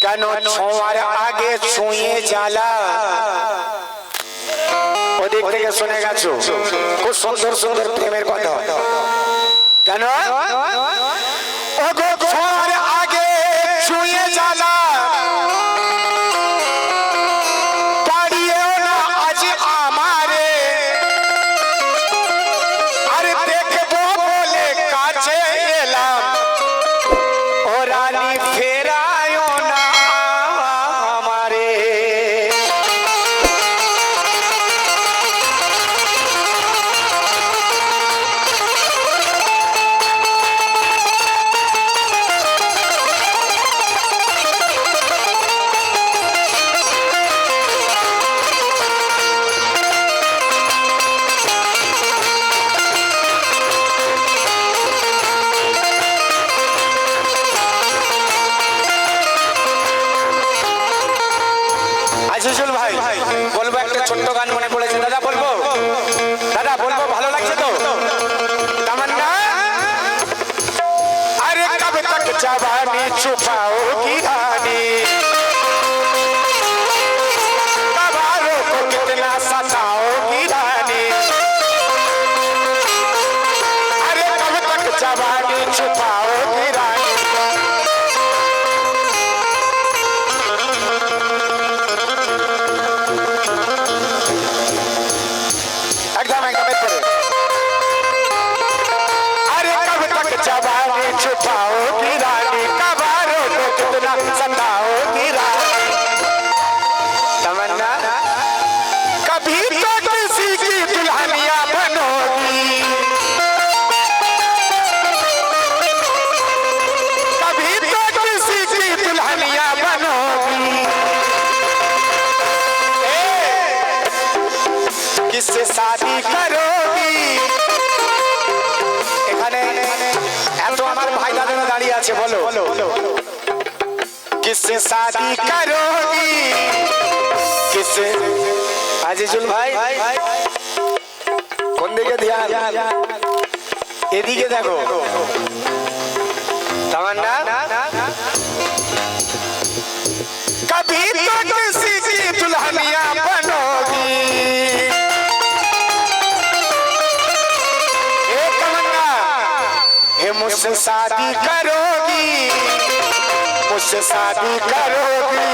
কেন ছোঁয়ার আগে ছুঁয়ে জ্বালা ওদিক থেকে শুনে গেছো খুব সুন্দর সুন্দর প্রেমের কথা কেন ওগো আজিজুল ভাই বলব একটা ছোট্ট গান মনে পড়েছে। দাদা শাদি করোগি এখানে এত আমার ভাই দাদা দাঁড়িয়ে আছে, বলো। কিসে শাদি করোগি? কিসে? আজিজুল ভাই। কোন দিকে ধ্যান? এদিকে দেখো। তামান্না? शादी करोगी। मुझसे शादी करोगी।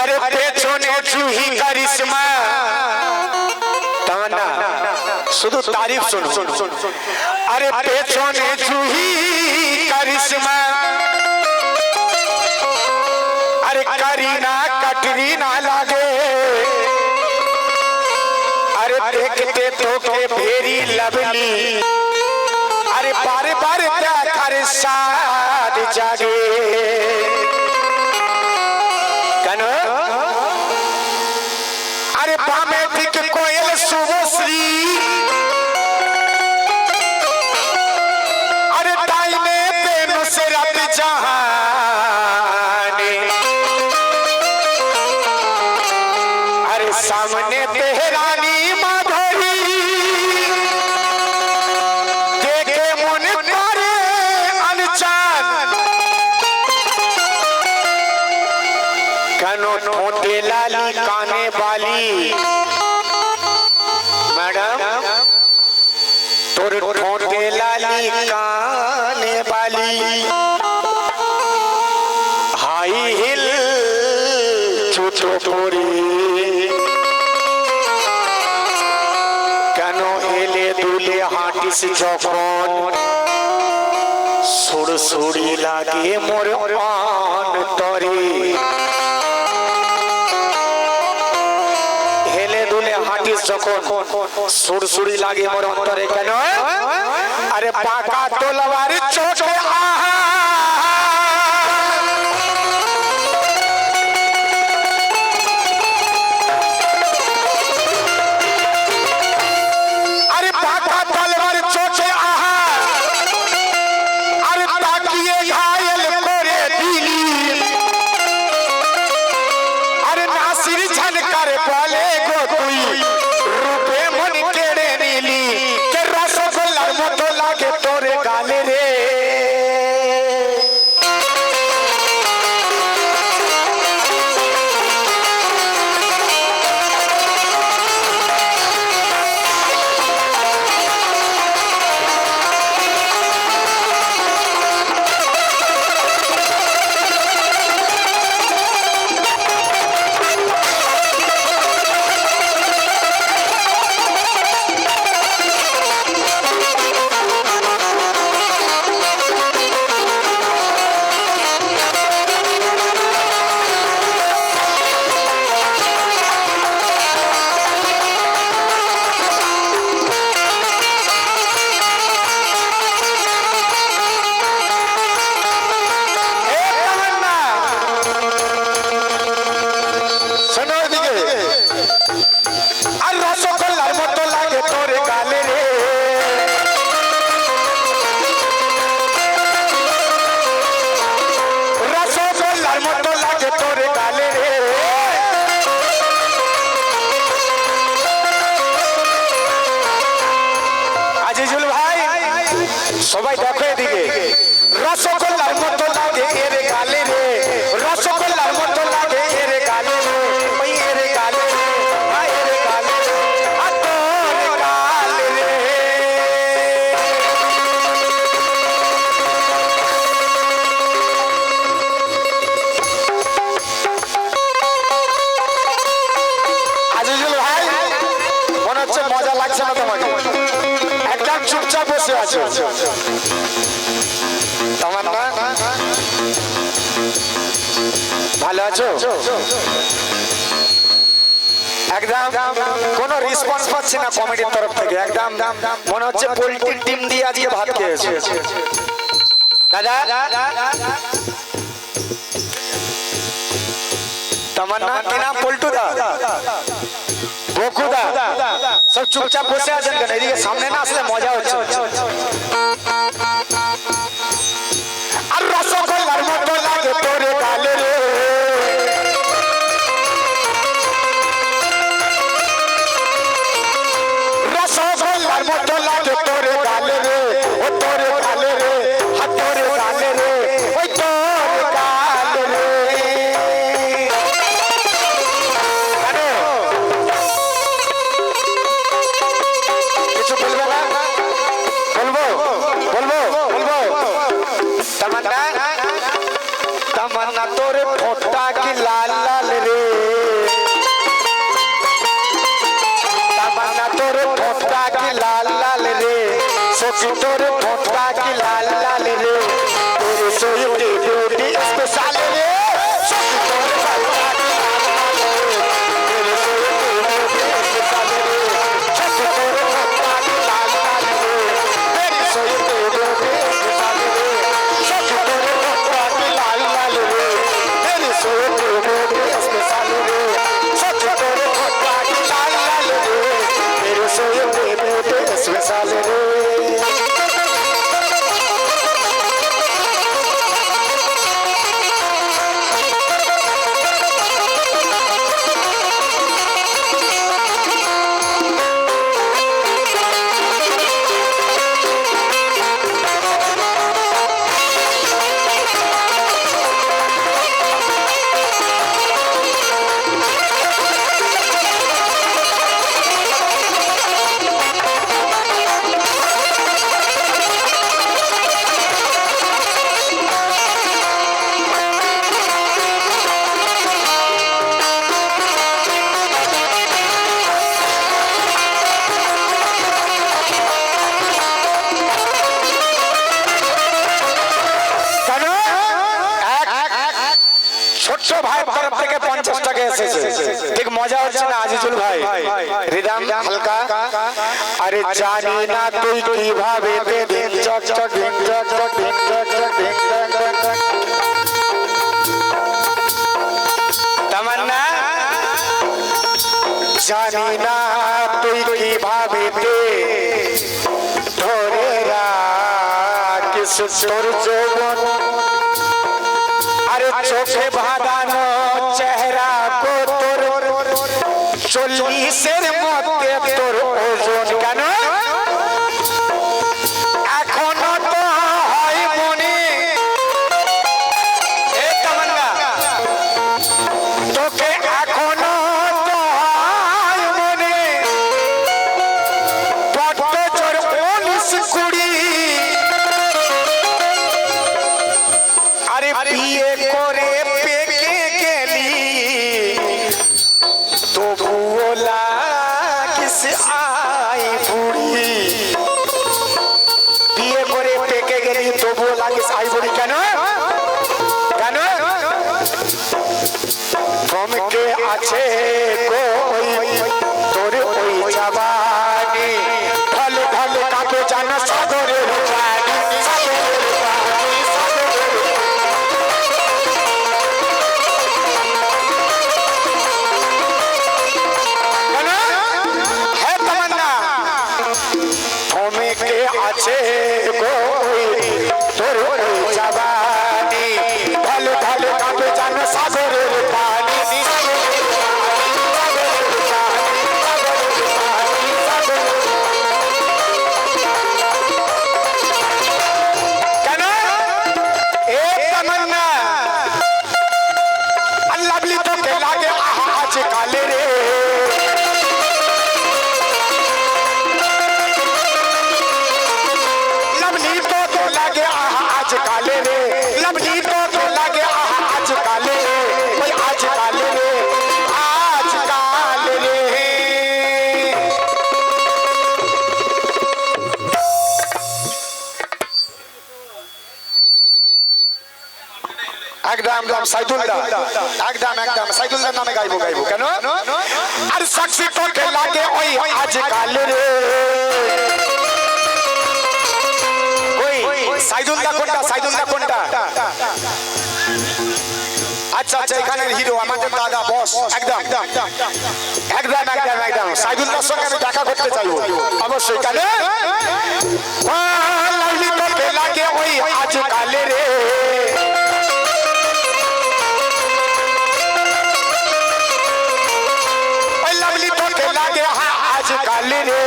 अरे करिश्मा। শুধু তারিফ শোনো আরে পেছনে জুহি কারিশমা। আরে করিনা কটরিনা লাগে। আরে দেখতে তোকে ভেরি লাভলি। আরে বারে বারে দেখার সাদ জাগে। কেন ঠোঁটে লালি কানে বালি ম্যাডাম তোর ঠোঁটে লালি কানে বালি হাই হিল চুটো পরে কেন এলে দুলে হাঁটিস যখন সুরসুরি লাগে মোর অন্তরে যখন সুরসুরি লাগে মোর অন্তরে কেন? আরে পাকা তোলাবারি চোখে আহা। করে বলে গো তুই। আছো ভালো আছো একদম কোনো রেসপন্স পাচ্ছি না কমিটির তরফ থেকে একদম মনে হচ্ছে পোল্ট্রির ডিম দিয়ে আজকে ভাত খেয়েছে দাদা তোমার নাম কি নাম? পল্টু দা বকুদা। চুপচাপ বসে আছেন কেন এদিকে সামনে না আসলে মজা হচ্ছে সখী তোর ফোটা কি লাল লাল রে তোর সইতে বিউটি স্পেশাল রে সখী তোর হালকা আরে জানি না তুই কীভাবে জানি না তুই কীভাবে ধরে রাখিস যৌবন আরে চোখে বাঁধানো চেহারা চল্লিশের তবুও লাগিস আই কেন? কেন? থমকে আছে ওই তোর ওই জবানি। ঢলে ঢলে কাকে জানা? থমকে আছে গো ওই काले रे। लबली तो तो लगे आहा, आज काले रे। ओए, आज काले रे। একদম একদম, সাইদুল্লাহ। একদম একদম, সাইদুল্লাহ নামে গাইবো গাইবো। কেন? আর সাক্ষী তোকে লাগে ওই, আজ কালে রে। সাইদুল্লাহ কোনটা? সাইদুল্লাহ কোনটা? আচ্ছা আচ্ছা এখানের হিরো আমাদের দাদা বস একদম। একদম একদম একদম একদম সাইদুল্লাহর সঙ্গে আমি দেখা করতে চাইব। হ্যাঁ, হ্যাঁ, হ্যাঁ। অবশ্যই কালে লাগে ওই আজ কালে রে आज काले रे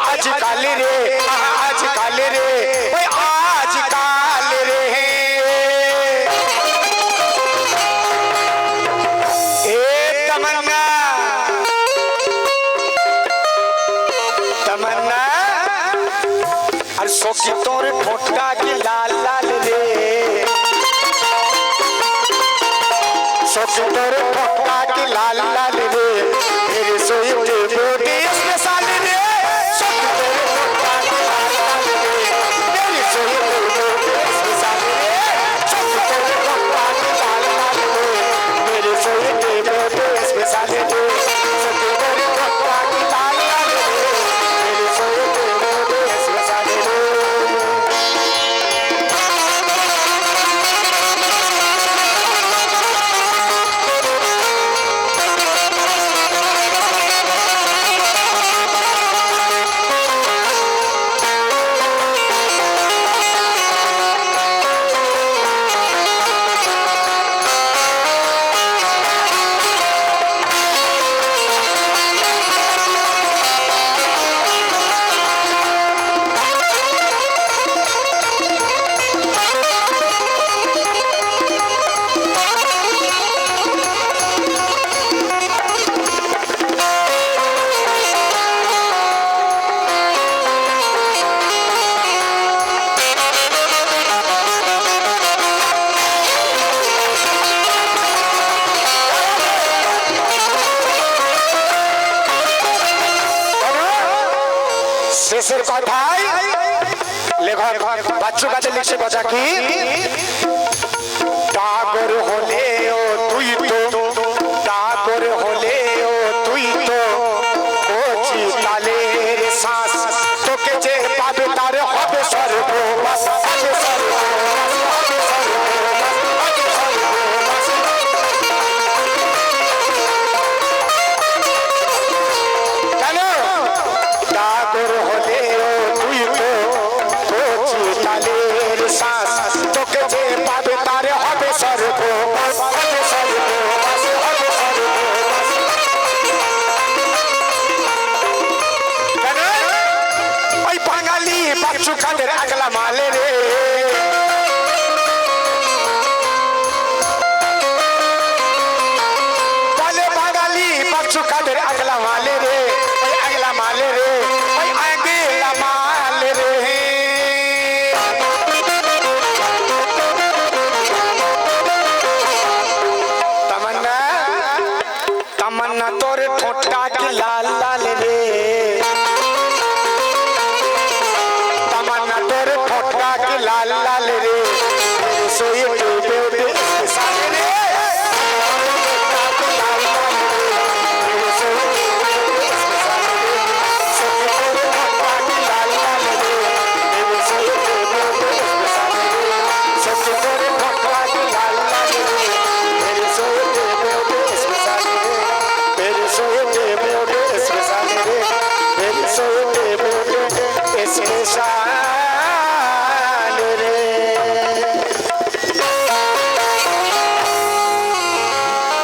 आज काले रे आज মানুষের কথায় লেখক বাচ্চু কাছে লিখছে কথা কি? बच्चों का डर अगला वाले